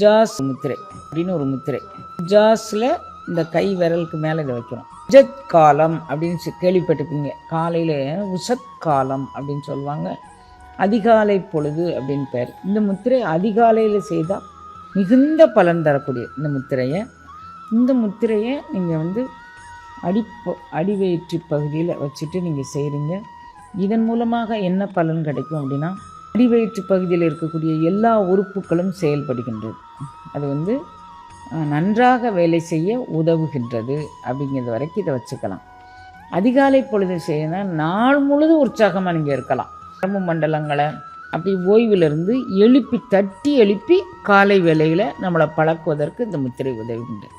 ஜாஸ் முத்திரை அப்படின்னு ஒரு முத்திரை. ஜாஸில் இந்த கை விரலுக்கு மேலே இதை வைக்கணும். உஜத் காலம் அப்படின்னு கேள்விப்பட்டிருப்பீங்க. காலையில் உசத் காலம் அப்படின்னு சொல்லுவாங்க. அதிகாலை பொழுது அப்படின்னு பேர். இந்த முத்திரை அதிகாலையில் செய்தால் மிகுந்த பலன் தரக்கூடிய இந்த முத்திரையை. இந்த முத்திரையை நீங்கள் வந்து அடிப்ப அடிவயிற்று பகுதியில் வச்சுட்டு நீங்கள் செய்கிறீங்க இதன் மூலமாக என்ன பலன் கிடைக்கும் அப்படின்னா அடிவயிற்று பகுதியில் இருக்கக்கூடிய எல்லா உறுப்புகளும் செயல்படுகின்றது. அது வந்து நன்றாக வேலை செய்ய உதவுகின்றது அப்படிங்கிறது வரைக்கும் இதை வச்சுக்கலாம். அதிகாலை பொழுது செய்யணும் நாள் முழுதும் உற்சாகமாக நீங்கள் இருக்கலாம். நரம்பு மண்டலங்களை அப்படி ஓய்விலிருந்து எழுப்பி தட்டி எழுப்பி காலை வேலையில் நம்மளை பழக்குவதற்கு இந்த முத்திரை உதவுகின்றது.